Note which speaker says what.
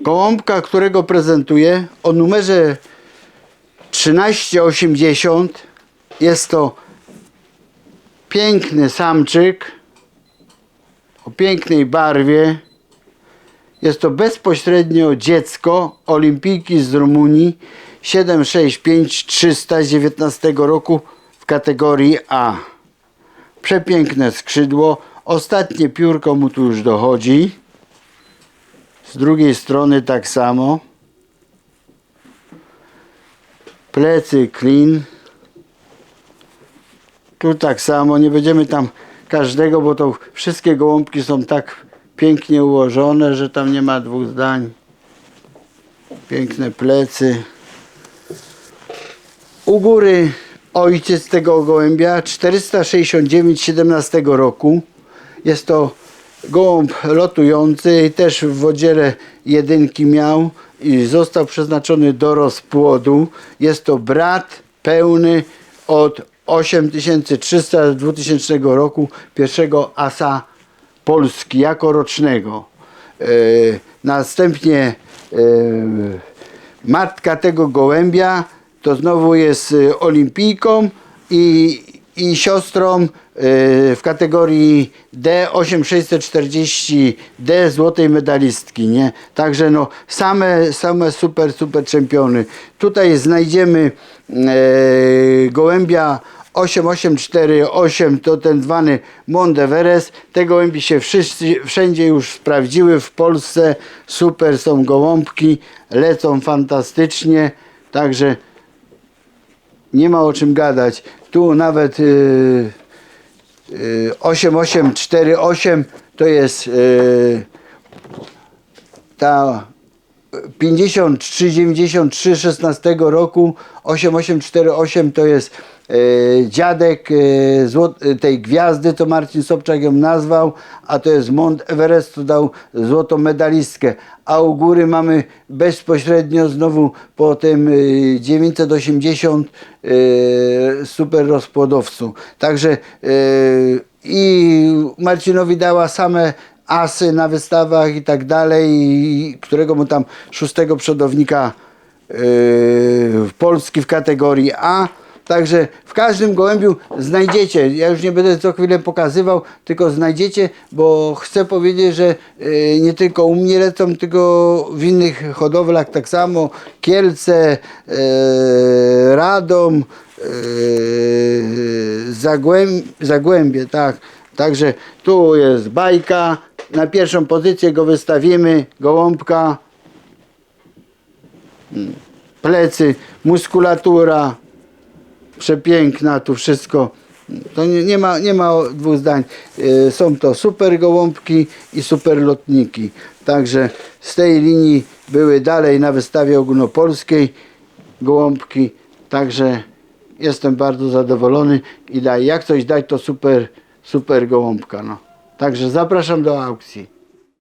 Speaker 1: gołąbka, którego prezentuję o numerze 1380 jest to piękny samczyk o pięknej barwie. Jest to bezpośrednio dziecko olimpijki z Rumunii 765 319 roku w kategorii A. Przepiękne skrzydło. Ostatnie piórko mu tu już dochodzi. Z drugiej strony tak samo. Plecy clean. Tu tak samo. Nie będziemy tam każdego, bo to wszystkie gołąbki są tak pięknie ułożone, że tam nie ma dwóch zdań. Piękne plecy. U góry ojciec tego gołębia 469 17 roku. Jest to gołąb lotujący też w oddziale jedynki miał i został przeznaczony do rozpłodu. Jest to brat pełny od 8300 z 2000 roku pierwszego asa Polski jako rocznego. E, następnie e, matka tego gołębia to znowu jest e, olimpijką i, i siostrą e, w kategorii D 8640D złotej medalistki, nie? Także no same, same super, super czempiony. Tutaj znajdziemy e, gołębia 8848 to ten zwany Mont Everest. Te gołębi się wszyscy, wszędzie już sprawdziły w Polsce. Super są gołąbki, lecą fantastycznie. Także nie ma o czym gadać. Tu nawet y, y, 8848 to jest y, ta 53, 93, 16 roku 8848 to jest e, dziadek yy, tej gwiazdy, to Marcin Sobczak ją nazwał, a to jest Mont Everest, to dał złotą medalistkę. A u góry mamy bezpośrednio znowu po tym 980 super rozpłodowcu. Także i Marcinowi dała same asy na wystawach i tak dalej, i którego mu tam szóstego przodownika yy, Polski w kategorii A. Także w każdym gołębiu znajdziecie, ja już nie będę co chwilę pokazywał, tylko znajdziecie, bo chcę powiedzieć, że yy, nie tylko u mnie lecą, tylko w innych hodowlach tak samo, Kielce, yy, Radom, yy, Zagłęb, Zagłębie, tak. Także tu jest bajka, na pierwszą pozycję go wystawimy, gołąbka, Mm, plecy, muskulatura, przepiękna, tu wszystko. To nie, nie, ma, nie ma dwóch zdań. Yy, Są to super gołąbki i super lotniki. Także z tej linii były dalej na wystawie ogólnopolskiej gołąbki. Także jestem bardzo zadowolony i daj, jak coś dać to super, super gołąbka. No. Także zapraszam do aukcji.